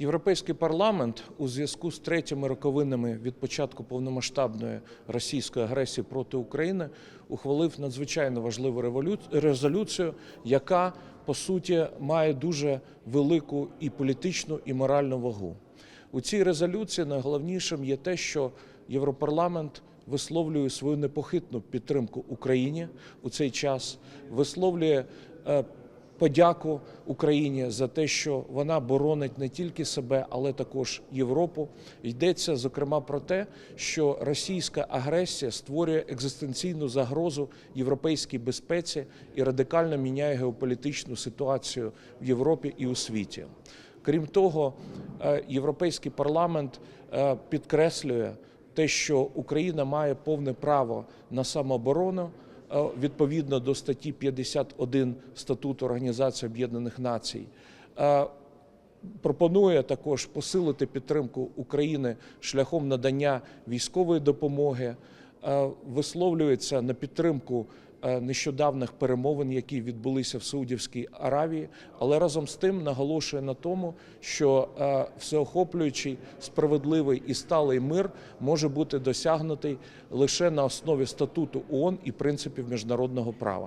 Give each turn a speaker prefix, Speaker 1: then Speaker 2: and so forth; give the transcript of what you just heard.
Speaker 1: Європейський парламент у зв'язку з третіми роковинами від початку повномасштабної російської агресії проти України ухвалив надзвичайно важливу резолюцію, яка по суті має дуже велику і політичну, і моральну вагу. У цій резолюції найголовнішим є те, що Європарламент висловлює свою непохитну підтримку Україні у цей час, висловлює е, подяку Україні за те, що вона боронить не тільки себе, але також Європу. Йдеться зокрема про те, що російська агресія створює екзистенційну загрозу європейській безпеці і радикально міняє геополітичну ситуацію в Європі і у світі. Крім того, е, Європейський парламент е, підкреслює те, що Україна має повне право на самооборону відповідно до статті 51 статуту Організації Об'єднаних Націй. Пропонує також посилити підтримку України шляхом надання військової допомоги, висловлюється на підтримку нещодавних перемовин, які відбулися в Саудівській Аравії, але разом з тим наголошує на тому, що е, всеохоплюючий, справедливий і сталий мир може бути досягнутий лише на основі статуту ООН і принципів міжнародного права.